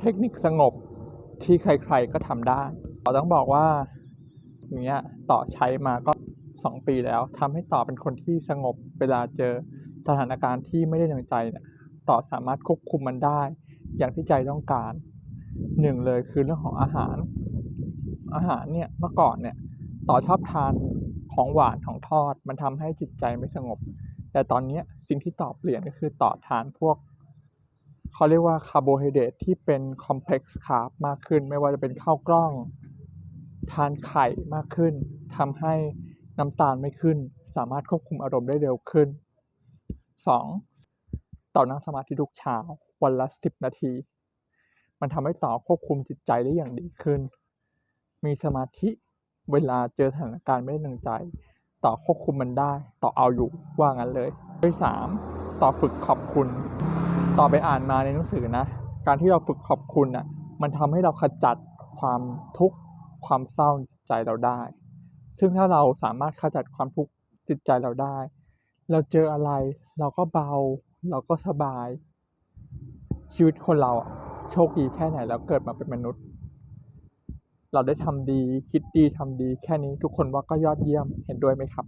เทคนิคสงบที่ใครๆก็ทำได้ต่อต้องบอกว่าอย่างเงี้ยต่อใช้มาก็สองปีแล้วทำให้ต่อเป็นคนที่สงบเวลาเจอสถานการณ์ที่ไม่ได้ดังใจเนี่ยต่อสามารถควบคุมมันได้ อย่างที่ใจต้องการหนึ่งเลยคือเรื่องของอาหาร อาหารเนี่ยเมื่อก่อนเนี่ยต่อชอบทานของหวานของทอด มันทำให้จิตใจไม่สงบ แต่ตอนนี้สิ่งที่ต่อเปลี่ยนก็คือต่อทานพวก เขาเรียกว่าคาร์โบไฮเดรตที่เป็นคอมเพล็กซ์คาร์บมากขึ้น ไม่ว่าจะเป็นข้าวกล้อง ทานไข่มากขึ้นทำให้น้ำตาลไม่ขึ้น สามารถควบคุมอารมณ์ได้เร็วขึ้น 2. ต่อนั่งสมาธิทุกเช้าวันละ 10 นาที มันทำให้ต่อควบคุมจิตใจได้อย่างดีขึ้น มีสมาธิเวลาเจอสถานการณ์ไม่ได้ดังใจ ต่อควบคุมมันได้ ต่อเอาอยู่ว่างั้นเลยด้วยสามต่อฝึกขอบคุณ ต่อไปอ่านมาในหนังสือนะ การที่เราฝึกขอบคุณน่ะ มันทำให้เราขจัดความทุกข์ความเศร้าใจเราได้ ซึ่งถ้าเราสามารถขจัดความทุกข์จิตใจเราได้ เราเจออะไร เราก็เบา เราก็สบาย ชีวิตคนเราโชคดีแค่ไหนแล้วเกิดมาเป็นมนุษย์ เราได้ทำดีคิดดีทำดีแค่นี้ทุกคนว่าก็ยอดเยี่ยมเห็นด้วยไหมครับ